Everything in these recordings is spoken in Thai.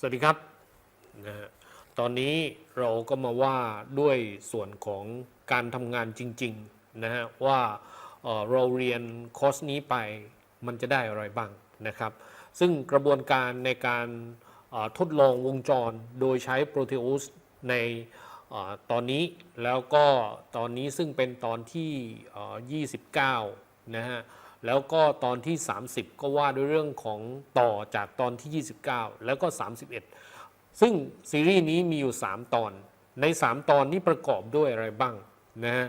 สวัสดีครับนะฮะตอนนี้เราก็มาว่าด้วยส่วนของการทำงานจริงๆนะฮะว่าเเราเรียนคอร์สนี้ไปมันจะได้อะไรบ้างนะครับ ซึ่งกระบวนการในการทดลองวงจรโดยใช้ Proteus ในอตอนนี้แล้วก็ตอนนี้ซึ่งเป็นตอนที่เอ่อ29 นะฮะ แล้วก็ตอนที่ 30 ก็ว่าด้วยเรื่องของต่อจากตอนที่ 29 แล้วก็ 31 ซึ่งซีรีส์นี้มีอยู่ 3 ตอน ใน 3 ตอนนี้ประกอบด้วยอะไรบ้างนะฮะ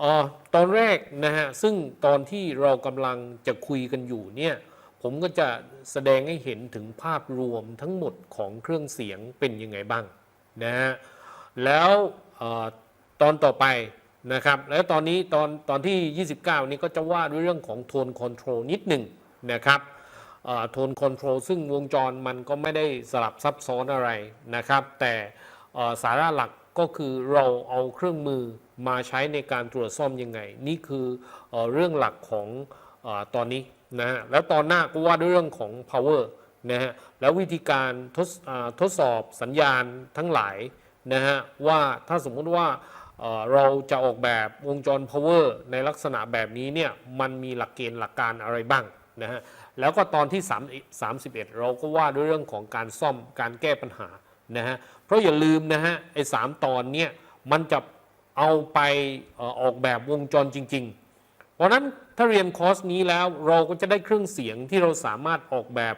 ออตอนแรกนะฮะซึ่งตอนที่เรากำลังจะคุยกันอยู่เนี่ยผมก็จะแสดงให้เห็นถึงภาพรวมทั้งหมดของเครื่องเสียงเป็นยังไงบ้างนะฮะแล้วออตอนต่อไป นะครับแล้วตอนนี้ตอนตอนที่ 29 นี้ก็จะว่าด้วยเรื่องของโทนคอนโทรลนิดหนึ่งนะครับโทนคอนโทรลซึ่งวงจรมันก็ไม่ได้สลับซับซ้อนอะไรนะครับ แต่สาระหลักก็คือเราเอาเครื่องมือมาใช้ในการตรวจซ่อมยังไง นี่คือเอเรื่องหลักของอตอนนี้นะฮะแล้วตอนหน้าก็ว่าด้วยเรื่องของ power นะฮะแล้ววิธีการทดทดสอบสัญญาณทั้งหลายนะฮะว่าถ้าสมมุติว่า เราจะออกแบบวงจร power ในลักษณะแบบนี้เนี่ยมันมีหลักเกณฑ์หลักการอะไรบ้างนะฮะแล้วก็ตอนที่ 3 31 เราก็ว่าด้วยเรื่องของการซ่อมการแก้ปัญหานะฮะเพราะอย่าลืมนะฮะไอ้สามตอนเนี่ยมันจะเอาไปออกแบบวงจรจริง ๆ เพราะนั้นถ้าเรียนคอร์สนี้แล้วเราก็จะได้เครื่องเสียงที่เราสามารถออกแบบ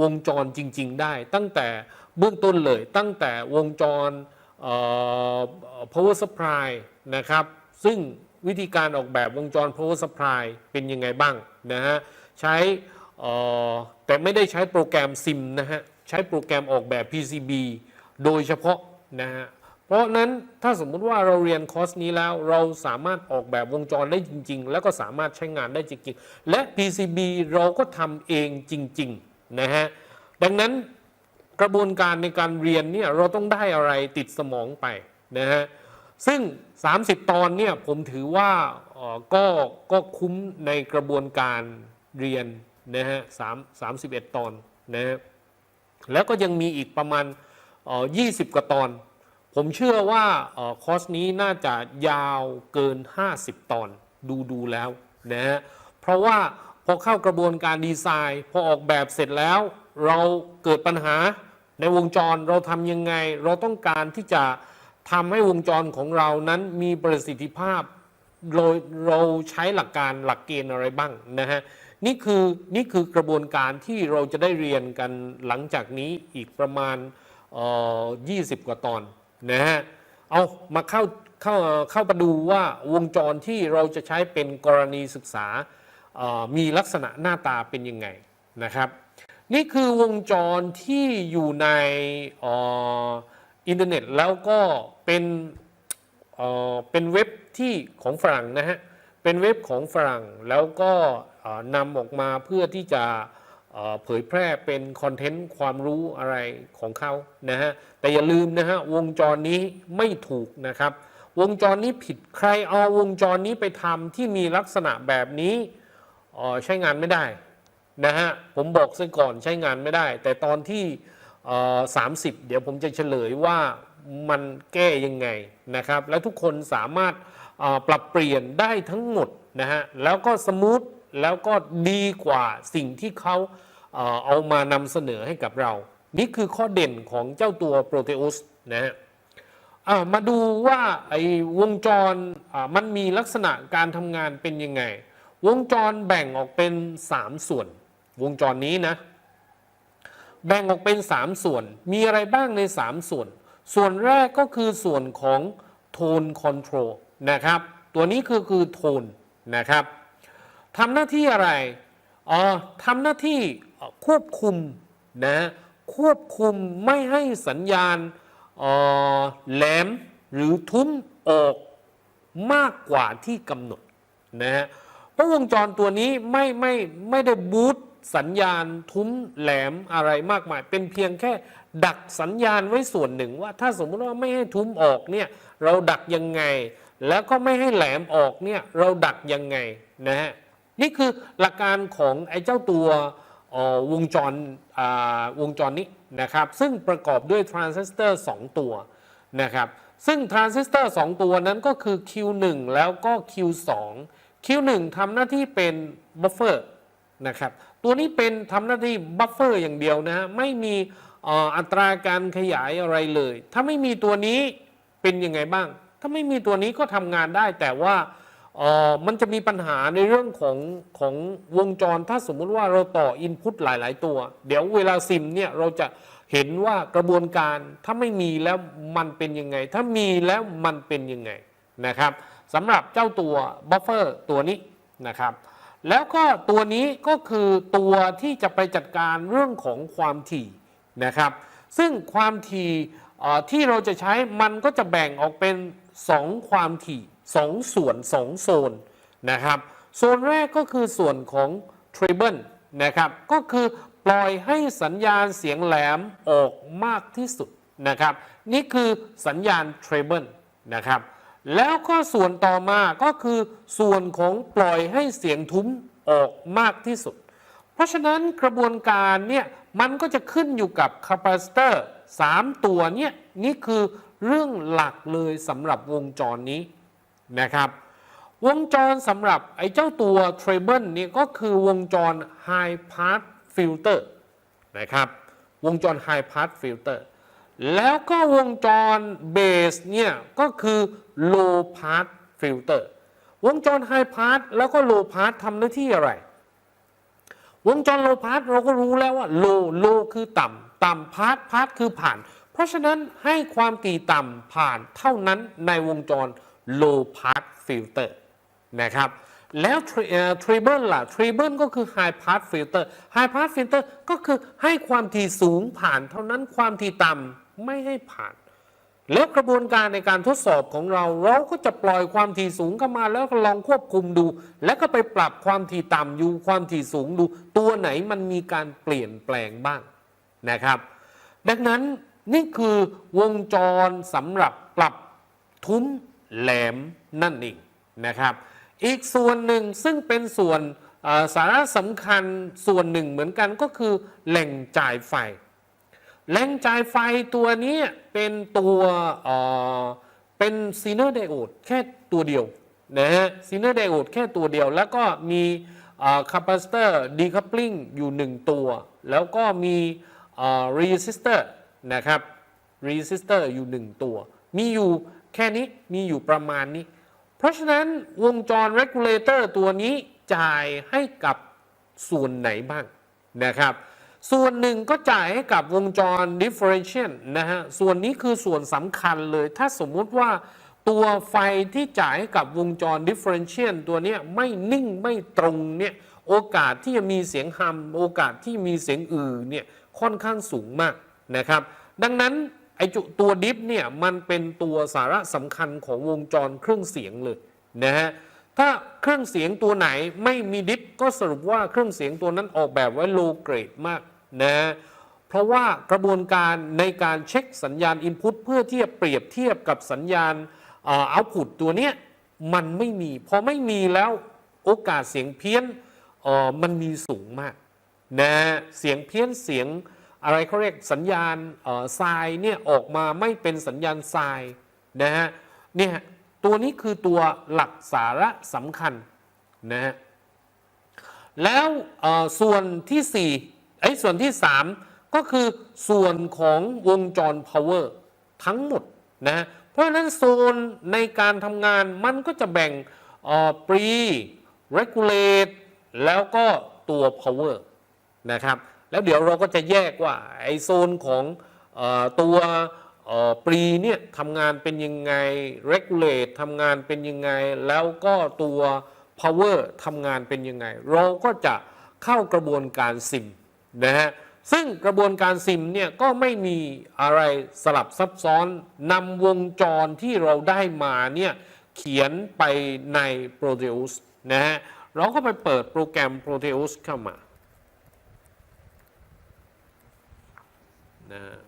วงจรจริง ๆ ได้ ตั้งแต่เบื้องต้นเลยตั้งแต่วงจร power supply นะครับ ซึ่งวิธีการออกแบบวงจร power supply เป็นยังไงบ้างนะฮะ ใช้แต่ไม่ได้ใช้โปรแกรมซิมนะฮะ ใช้โปรแกรมออกแบบ PCB โดยเฉพาะนะฮะ เพราะฉะนั้นถ้าสมมุติว่าเราเรียนคอร์สนี้แล้วเราสามารถออกแบบวงจรได้จริง ๆ แล้วก็สามารถใช้งานได้จริง ๆ และ PCB เราก็ทำเองจริง ๆ นะฮะ ดังนั้น กระบวนการในการเรียนเนี่ยเราต้องได้อะไรติดสมองไปนะฮะซึ่ง 30 ตอนเนี่ยผมถือว่าก็ก็คุ้มในกระบวนการเรียนนะฮะสามสามสิบเอ็ดตอนนะฮะแล้วก็ยังมีอีกประมาณเอ่อ20กว่าตอน ผมเชื่อว่าออคอร์สนี้น่าจะยาวเกิน 50 ตอนดูดูแล้วนะฮะเพราะว่าพอเข้ากระบวนการดีไซน์ พอออกแบบเสร็จแล้ว เราเกิดปัญหา ในวงจรเราทำยังไง เราต้องการที่จะทำให้วงจรของเรานั้นมีประสิทธิภาพเราเราใช้หลักการหลักเกณฑ์อะไรบ้างนะฮะนี่คือนี่คือกระบวนการที่เราจะได้เรียนกันหลังจากนี้อีกประมาณเอ่อ20กว่าตอนนะฮะเอามาเข้าเข้าเข้ามาดูว่าวงจรที่เราจะใช้เป็นกรณีศึกษามีลักษณะหน้าตาเป็นยังไงนะครับ นี่คือวงจรที่อยู่ในออินเทอร์เน็ตแล้วก็เป็นเป็นเว็บที่ของฝรั่งนะฮะ เป็นเว็บของฝรั่งแล้วก็นำออกมาเพื่อที่จะเผยแพร่เป็นคอนเทนต์ความรู้อะไรของเขานะฮะ แต่อย่าลืมนะฮะ วงจรนี้ไม่ถูกนะครับ วงจรนี้ผิดใครเอาวงจรนี้ไปทำที่มีลักษณะแบบนี้ใช้งานไม่ได้ นะฮะผมบอกซะก่อนใช้งานไม่ได้ แต่ตอนที่เอ่อ30เดี๋ยวผมจะเฉลยว่ามันแก้ยังไงนะครับ แล้วทุกคนสามารถปรับเปลี่ยนได้ทั้งหมดนะฮะแล้วก็สมูทแล้วก็ดีกว่าสิ่งที่เขาเอามานำเสนอให้กับเรา นี่คือข้อเด่นของเจ้าตัว Proteus นะฮะมาดูว่าไอ้วงจรมันมีลักษณะการทำงานเป็นยังไง วงจรแบ่งออกเป็น 3 ส่วน วงจรนี้นะ แบ่งออกเป็น 3 ส่วน มีอะไรบ้างใน 3 ส่วน ส่วนแรกก็คือส่วนของโทนคอนโทรลนะครับ ตัวนี้คือคือโทนนะครับทำหน้าที่อะไรอ๋อทำหน้าที่ควบคุมนะควบคุมไม่ให้สัญญาณออแหลมหรือทุ้มออกมากกว่าที่กำหนดนะฮะเพราะวงจรตัวนี้ไม่ไม่ไม่ได้บูต สัญญาณทุ้มแหลมอะไรมากมาย เป็นเพียงแค่ดักสัญญาณไว้ส่วนหนึ่งว่า ถ้าสมมติว่าไม่ให้ทุ้มออกเนี่ยเราดักยังไง แล้วก็ไม่ให้แหลมออกเนี่ยเราดักยังไงนะฮะนี่คือหลักการของไอ้เจ้าตัวออวงจรอ่าวงจรนี้นะครับซึ่งประกอบด้วยทรานซิสเตอร์ 2 ตัวนะครับซึ่งทรานซิสเตอร์ 2 ตัวนั้นก็คือ Q1 แล้วก็ Q2 Q1 ทำหน้าที่เป็นบัฟเฟอร์นะครับ ตัวนี้เป็นทำหน้าที่บัฟเฟอร์อย่างเดียวนะฮะไม่มีอัตราการขยายอะไรเลย ถ้าไม่มีตัวนี้เป็นยังไงบ้าง ถ้าไม่มีตัวนี้ก็ทำงานได้ แต่ว่ามันจะมีปัญหาในเรื่องของของวงจร ถ้าสมมุติว่าเราต่ออินพุตหลาย ๆ ตัว เดี๋ยวเวลาซิมเนี่ยเราจะเห็นว่ากระบวนการถ้าไม่มีแล้วมันเป็นยังไง ถ้ามีแล้วมันเป็นยังไงนะครับสำหรับเจ้าตัวบัฟเฟอร์ตัวนี้นะครับ แล้วก็ตัวนี้ก็คือตัวที่จะไปจัดการเรื่องของความถี่นะครับ ซึ่งความถี่ที่เราจะใช้มันก็จะแบ่งออกเป็น 2 ความถี่ 2 ส่วน 2 โซนนะครับ โซนแรกก็คือส่วนของ treble นะครับ ก็คือปล่อยให้สัญญาณเสียงแหลมออกมากที่สุดนะครับ นี่คือสัญญาณ treble นะครับ แล้วก็ส่วนต่อมาก็คือส่วนของปล่อยให้เสียงทุ้มออกมากที่สุด เพราะฉะนั้นกระบวนการเนี่ยมันก็จะขึ้นอยู่กับคาปาซิเตอร์3ตัวเนี่ยนี่คือเรื่องหลักเลยสำหรับวงจรนี้นะครับ วงจรสำหรับไอ้เจ้าตัว treble เนี่ยก็คือวงจร high pass filter นะครับ วงจร high pass filter แล้วก็วงจรเบสเนี่ย ก็คือ low pass filter วงจร high pass แล้วก็ low pass ทำหน้าที่อะไร วงจร low pass เราก็รู้แล้วว่า low low คือต่ำต่ำ pass pass คือผ่าน เพราะฉะนั้นให้ความถี่ต่ำผ่านเท่านั้นในวงจร low pass filter นะครับแล้วทริเบิลล่ะทริเบิลก็คือ high pass filter high pass filter ก็คือให้ความถี่สูงผ่านเท่านั้นความถี่ต่ำ ไม่ให้ผ่าน แล้วกระบวนการในการทดสอบของเรา เราก็จะปล่อยความถี่สูงเข้ามาแล้วลองควบคุมดู แล้วก็ไปปรับความถี่ต่ำอยู่ความถี่สูงดู ตัวไหนมันมีการเปลี่ยนแปลงบ้างนะครับ ดังนั้นนี่คือวงจรสำหรับปรับทุ้มแหลมนั่นเองนะครับ อีกส่วนหนึ่งซึ่งเป็นส่วนสาระสำคัญส่วนหนึ่งเหมือนกันก็คือแหล่งจ่ายไฟ แหล่งจ่ายไฟตัวนี้เป็นตัวเป็นซีเนอร์ไดโอดแค่ตัวเดียวนะฮะซีเนอร์ไดโอดแค่ตัวเดียว แล้วก็มีคาปาซิเตอร์ดีคัพลิงอยู่ 1 ตัว แล้วก็มีรีสิสเตอร์นะครับรีสิสเตอร์อยู่ 1 ตัว มีอยู่แค่นี้มีอยู่ประมาณนี้ เพราะฉะนั้นวงจร regulator ตัวนี้จ่ายให้กับส่วนไหนบ้างนะครับ ส่วนหนึ่งก็จ่ายให้กับวงจร differential นะฮะ ส่วนนี้คือส่วนสำคัญเลย ถ้าสมมุติว่าตัวไฟที่จ่ายให้กับวงจร differential ตัวนี้ไม่นิ่งไม่ตรงเนี่ยโอกาสที่จะมีเสียงฮัมโอกาสที่มีเสียงอือเนี่ยค่อนข้างสูงมากนะครับ ดังนั้นไอจุตัวดิฟเนี่ยมันเป็นตัวสาระสำคัญของวงจรเครื่องเสียงเลยนะฮะถ้าเครื่องเสียงตัวไหนไม่มีดิฟก็สรุปว่าเครื่องเสียงตัวนั้นออกแบบไว้โลเกรดมาก นะเพราะว่ากระบวนการในการเช็คสัญญาณอินพุตเพื่อที่จะเปรียบเทียบกับสัญญาณเอาพุตตัวเนี้ยมันไม่มี พอไม่มีแล้วโอกาสเสียงเพี้ยนมันมีสูงมากนะเสียงเพี้ยนเสียงอะไรเขาเรียกสัญญาณทรายเนี่ยออกมาไม่เป็นสัญญาณทรายนะฮะเนี่ยตัวนี้คือตัวหลักสาระสำคัญนะฮะแล้วส่วนที่ 4 ไอ้ส่วนที่ 3 ก็คือส่วนของวงจร power ทั้งหมดนะเพราะฉะนั้นโซนในการทำงานมันก็จะแบ่งเอ่อ pre regulate แล้วก็ตัว power นะครับ แล้วเดี๋ยวเราก็จะแยกว่า ไอโซนของออตัวปรีเนี่ยทำงานเป็นยังไง regulate ทำงานเป็นยังไง แล้วก็ตัว power ทำงานเป็นยังไง เราก็จะเข้ากระบวนการซิม นะฮะซึ่งกระบวนการซิมเนี่ยก็ไม่มีอะไรสลับซับซ้อนนำวงจรที่เราได้มาเนี่ยเขียนไปใน Proteus นะฮะเราก็ไปเปิดโปรแกรม Proteus เข้ามานะฮะ